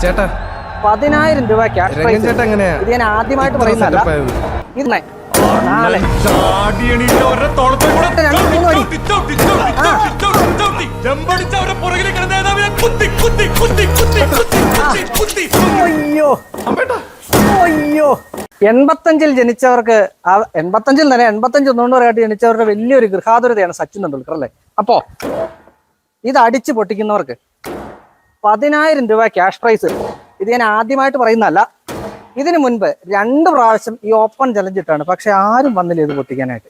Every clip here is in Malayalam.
ചേട്ടാ പതിനായിരം എങ്ങനെയാ? ഇത് ഞാൻ ആദ്യമായിട്ട് പറയുന്നതല്ല? ഇത്. അയ്യോ. അയ്യോ. എൺപത്തഞ്ചിൽ ജനിച്ചവർക്ക് ആ- എൺപത്തഞ്ചിൽ തന്നെ എൺപത്തഞ്ച് ഒന്നുകൊണ്ടവരായിട്ട് ജനിച്ചവരുടെ വലിയൊരു ഗൃഹാതുരതയാണ് സച്ചിൻ തെണ്ടുൽക്കർ അല്ലേ? അപ്പോ ഇത് അടിച്ചു പൊട്ടിക്കുന്നവർക്ക് പതിനായിരം രൂപ ക്യാഷ് പ്രൈസ് ഇത് ഞാൻ ആദ്യമായിട്ട് പറയുന്നതല്ല. ഇതിനു മുൻപ് രണ്ട് പ്രാവശ്യം ഈ ഓപ്പൺ ചലഞ്ച് ഇട്ടാണ് പക്ഷെ ആരും വന്നില്ല ഇത് പൊട്ടിക്കാനായിട്ട്.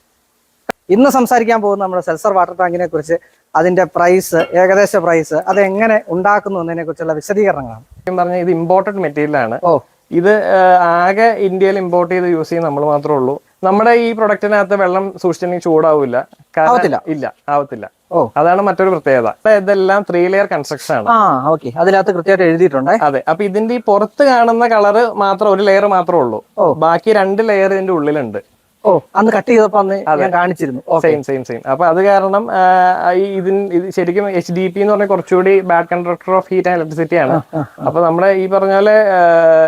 ഇന്ന് സംസാരിക്കാൻ പോകുന്ന നമ്മുടെ സെൽസർ വാട്ടർ ടാങ്കിനെ കുറിച്ച് അതിന്റെ പ്രൈസ് ഏകദേശ പ്രൈസ് അത് എങ്ങനെ ഉണ്ടാക്കുന്നു എന്നതിനെ കുറിച്ചുള്ള വിശദീകരണങ്ങളാണ്. പറഞ്ഞാൽ ഇത് ഇമ്പോർട്ടന്റ് മെറ്റീരിയൽ ആണ്. ഓ. ഇത് ആകെ ഇന്ത്യയിൽ ഇമ്പോർട്ട് ചെയ്ത് യൂസ് ചെയ്യുന്ന നമ്മൾ മാത്രമേ ഉള്ളൂ. നമ്മുടെ ഈ പ്രൊഡക്റ്റിനകത്ത് വെള്ളം സൂക്ഷിച്ചിട്ടുണ്ടെങ്കിൽ ചൂടാവില്ല. ഇല്ല ആവത്തില്ല. ഓ. അതാണ് മറ്റൊരു പ്രത്യേകത. ഇതെല്ലാം ത്രീ ലെയർ കൺസ്ട്രക്ഷൻ ആണ്. ആ ഓക്കെ അതിനകത്ത് കൃത്യമായിട്ട് എഴുതിയിട്ടുണ്ട്. അതെ. അപ്പൊ ഇതിന്റെ ഈ പുറത്ത് കാണുന്ന കളർ മാത്രം ഒരു ലെയർ മാത്രമേ ഉള്ളൂ. ബാക്കി രണ്ട് ലെയർ ഇതിന്റെ ഉള്ളിലുണ്ട്. ഓ അന്ന് കട്ട് ചെയ്തപ്പോ അന്ന് ഞാൻ കാണിച്ചിരുന്നു. സെയിം സെയിം സെയിം അപ്പൊ അത് കാരണം ഇതിന് ഇത് ശരിക്കും എച്ച് ഡി പി എന്ന് പറഞ്ഞ കുറച്ചുകൂടി bad conductor of heat and electricity ആണ്. അപ്പൊ നമ്മുടെ ഈ പറഞ്ഞ പോലെ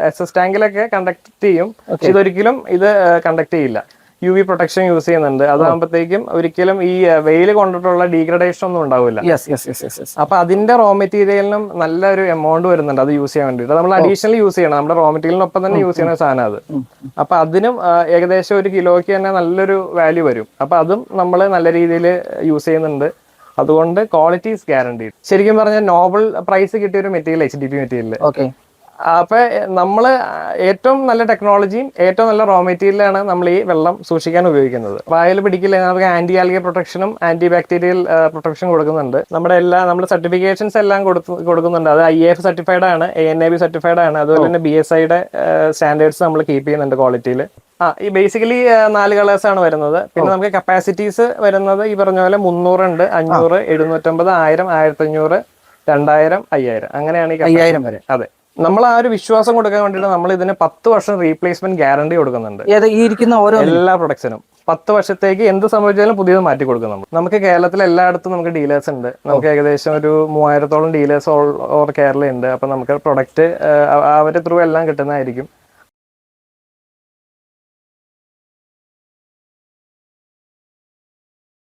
എസ് എസ് ടാങ്കിലൊക്കെ കണ്ടക്ട് ചെയ്യും. ഇതൊരിക്കലും ഇത് കണ്ടക്ട് ചെയ്യില്ല. യു വി പ്രൊട്ടക്ഷൻ യൂസ് ചെയ്യുന്നുണ്ട്. അതാകുമ്പോഴത്തേക്കും ഒരിക്കലും ഈ വെയിൽ കൊണ്ടിട്ടുള്ള ഡീഗ്രഡേഷൻ ഒന്നും ഉണ്ടാവില്ല. യെസ് യെസ് യെസ് യെസ് അപ്പൊ അതിന്റെ റോ മെറ്റീരിയലിനും നല്ലൊരു എമൗണ്ട് വരുന്നുണ്ട് അത് യൂസ് ചെയ്യാൻ വേണ്ടിയിട്ട്. നമ്മൾ അഡീഷണൽ യൂസ് ചെയ്യണം. നമ്മുടെ റോ മെറ്റീരിയലിനൊപ്പം തന്നെ യൂസ് ചെയ്യുന്ന സാധനം അത്. അപ്പൊ അതിനും ഏകദേശം ഒരു കിലോയ്ക്ക് തന്നെ നല്ലൊരു വാല്യൂ വരും. അപ്പൊ അതും നമ്മൾ നല്ല രീതിയിൽ യൂസ് ചെയ്യുന്നുണ്ട്. അതുകൊണ്ട് ക്വാളിറ്റി ഗ്യാരണ്ടി ഗ്യാരണ്ടീഡ് ശരിക്കും പറഞ്ഞാൽ നോബൽ പ്രൈസ് കിട്ടിയ ഒരു material H D P material okay അപ്പൊ നമ്മൾ ഏറ്റവും നല്ല ടെക്നോളജിയും ഏറ്റവും നല്ല റോ മെറ്റീരിയലാണ് നമ്മൾ ഈ വെള്ളം സൂക്ഷിക്കാൻ ഉപയോഗിക്കുന്നത്. വായൽ പിടിക്കില്ല? നമുക്ക് ആന്റി ആൽഗ പ്രൊട്ടക്ഷനും ആന്റി ബാക്ടീരിയൽ പ്രൊട്ടക്ഷൻ കൊടുക്കുന്നുണ്ട്. നമ്മുടെ എല്ലാ നമ്മൾ സർട്ടിഫിക്കേഷൻസ് എല്ലാം കൊടുക്കുന്നുണ്ട്. അത് ഐ എഫ് സർട്ടിഫൈഡ് ആണ് A N A B certified ആണ്. അതുപോലെ തന്നെ ബി എസ് ഐയുടെ സ്റ്റാൻഡേർഡ്സ് നമ്മൾ കീപ്പ് ചെയ്യുന്നുണ്ട് ക്വാളിറ്റിയിൽ ആ ഈ ബേസിക്കലി നാല് കളേഴ്സ് ആണ് വരുന്നത്. പിന്നെ നമുക്ക് കപ്പാസിറ്റീസ് വരുന്നത് ഈ പറഞ്ഞ പോലെ മുന്നൂറുണ്ട് അഞ്ഞൂറ് എഴുന്നൂറ്റമ്പത് ആയിരം ആയിരത്തി അഞ്ഞൂറ് രണ്ടായിരം അയ്യായിരം. അങ്ങനെയാണ് ഈ. അയ്യായിരം വരെ. അതെ. നമ്മൾ ആ ഒരു വിശ്വാസം കൊടുക്കാൻ വേണ്ടിയിട്ട് നമ്മൾ ഇതിന് പത്ത് വർഷം റീപ്ലേസ്മെന്റ് ഗ്യാരണ്ടി കൊടുക്കുന്നുണ്ട്. ഈ ഇരിക്കുന്ന ഓരോ എല്ലാ പ്രൊഡക്ട്സിനും പത്ത് വർഷത്തേക്ക് എന്ത് സംഭവിച്ചാലും പുതിയത് മാറ്റി കൊടുക്കും നമ്മൾ. നമുക്ക് കേരളത്തിൽ എല്ലായിടത്തും നമുക്ക് ഡീലേഴ്സ് ഉണ്ട്. നമുക്ക് ഏകദേശം ഒരു മൂവായിരത്തോളം ഡീലേഴ്സ് ഓവർ കേരള ഉണ്ട്. അപ്പൊ നമുക്ക് പ്രൊഡക്റ്റ് അവരുടെ ത്രൂ എല്ലാം കിട്ടുന്നതായിരിക്കും.